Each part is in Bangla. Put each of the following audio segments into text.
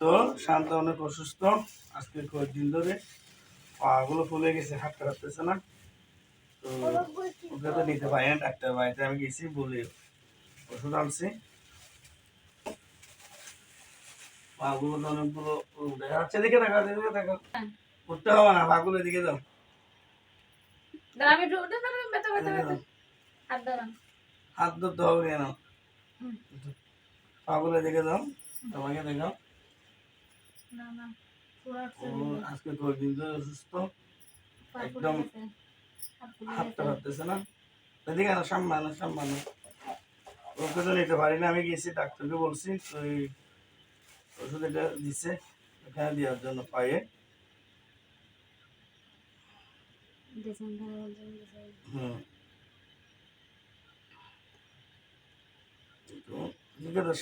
তো শান্ত অনেক অসুস্থ। আজকে কয়েকদিন ধরে পাগুলো ফুলে গেছে হাঁটতে হাঁটতেছে না। তো ওকে তো নিতে পারি ডাক্তার বাড়িতে আমি গেছি বলে ওষুধ আনছি। পাগুলো তো অনেকগুলো দেখা যাচ্ছে দিকে দেখা দিকে দেখা। উঠতে হবে না পাগুলো দিকে যাও। হাত ধরতে হবে কেন। পাগুলো দিকে যাও তোমাকে দেখাও। আজকে কয়েকদিন ধরে অসুস্থ। একদম পারতেছে না। এদিকে না সামনে সামনে ওকে তো নিতে পারি না আমি গেছি ডাক্তারকে বলছি তো ওষুধ এটা এখানে দেওয়ার জন্য পায়ে। হুম।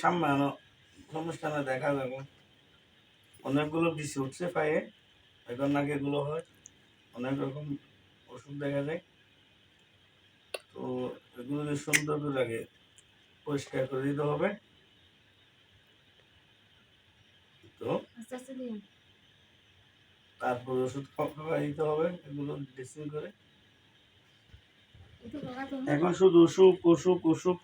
সামনে সমস্যা না দেখা যাবে। অনেকগুলো বিষ উঠছে পায়ে এখন নাকি এগুলো হয়। অনেক রকম ওষুধ দেখা যায়। তো এগুলো সুন্দর করে লাগে পরিষ্কার করে দিতে হবে। তো আস্তে দিন। তারপর ওষুধ খাওয়া দিতে হবে এগুলো ড্রেসিং করে। এখন শুধু অসুখ অসুখ অসুখ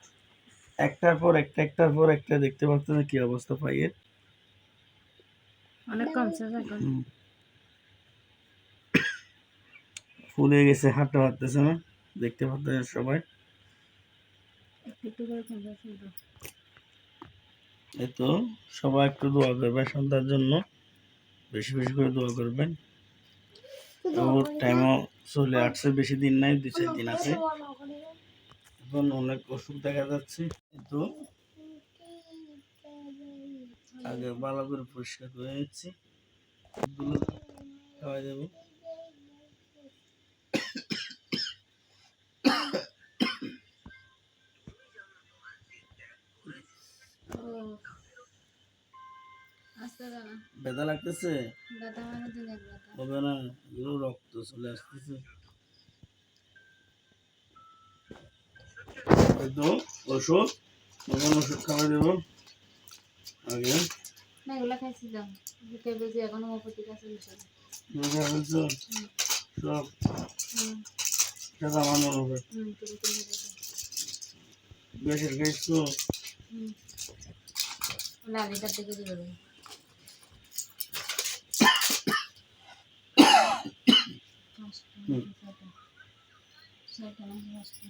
একটার পর একটা একটার পর একটা দেখতে পাচ্ছেন কি অবস্থা পাইয়ের অনেক কমছে এখন ফুলে গেছে হাঁটতে পারতেছে না দেখতে পাচ্ছেন সবাই। একটু একটু করে এই তো সবাই একটু দোয়া করবেন সন্তার জন্য। বেশি বেশি করে দোয়া করবেন। ওর টাইমও চলে আসছে বেশি দিন নাই দু চার দিন আছে। এখন অনেক অসুখ দেখা যাচ্ছে। কিন্তু আগে ভালো করে পরিষ্কার করে নিচ্ছি ওষুধগুলো খাওয়াই দেবো। ব্যথা লাগতেছে। হবে না, এগুলো রক্ত চলে আসতেছে ওষুধ ওষুধ খাওয়াই দেবো আগে না, এগুলা খাইছিলাম। বুকে বেশি এখন হোমিওপ্যাথিক আছে। বুঝতে পারছ হুম, সব সেটা আমার মনে হবে হুম, তুমি তো হুম। লালিটার দিকে দিবে হুম। ছয়টা। ছয়টা নাকি পাঁচটা?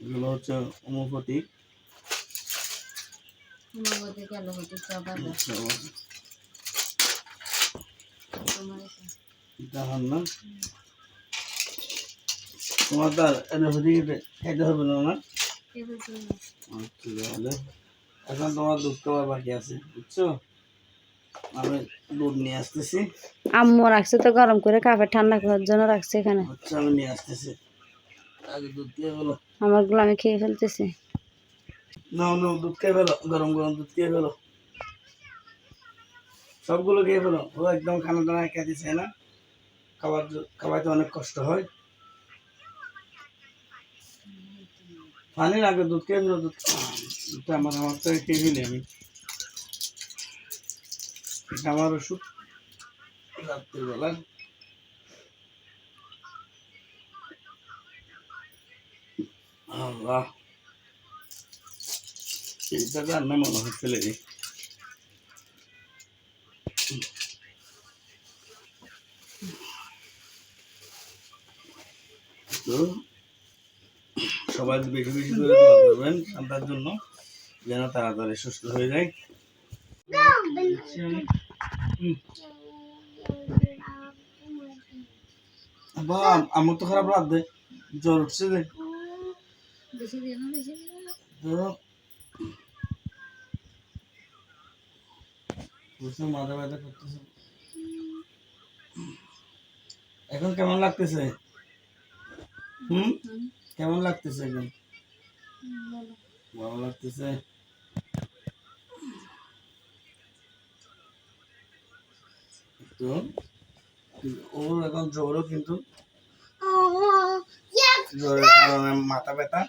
এগুলো হচ্ছে হোমিওপ্যাথিক হোমিওপ্যাথিক, অ্যালোপ্যাথিক তোমার দেখান না তোমার তো আর অ্যালোপ্যাথিক খাইতে হবে না না? আচ্ছা তাহলে এখন তোমার দুধ খাওয়া বাকি আছে বুঝছ আমি দুধ নিয়ে আসতেছি। আম্মু রাখছে তো গরম করে কাপড় ঠান্ডা করার জন্য রাখছে এখানে। আচ্ছা আমি নিয়ে আসতেছি। আগে দুধ খেয়ে ফেলো। আমারগুলো আমি খেয়ে ফেলতেছি। নাও নাও দুধ খেয়ে ফেলো গরম গরম দুধ খেয়ে ফেলো। সবগুলো খেয়ে ফেলো। ও একদম খানা টানা খেতে চায় না? খাবার খাওয়াইতে অনেক কষ্ট হয়। পানি লাগে দুধ খেয়ে ফেলো দুধ দুধটা আমার আমার থেকে খেয়ে ফেলি আমি। আমার ওষুধ। রাত্রিবেলা আল্লাহ। এইটা রান্না মনে ফেলে দিই তো সবাই বেশি বেশি করে দোয়া করবেন সন্তার জন্য যেন তাড়াতাড়ি সুস্থ হয়ে যায়। আমার তো খারাপ দেয় জ্বর উঠছে যে। মাথা ব্যথা করতেছে। এখন কেমন লাগতেছে? হুম, কেমন লাগতেছে এখন? ভালো লাগতেছে। তো ওর এখন জ্বরও কিন্তু জ্বরের কারণে মাথা ব্যথা।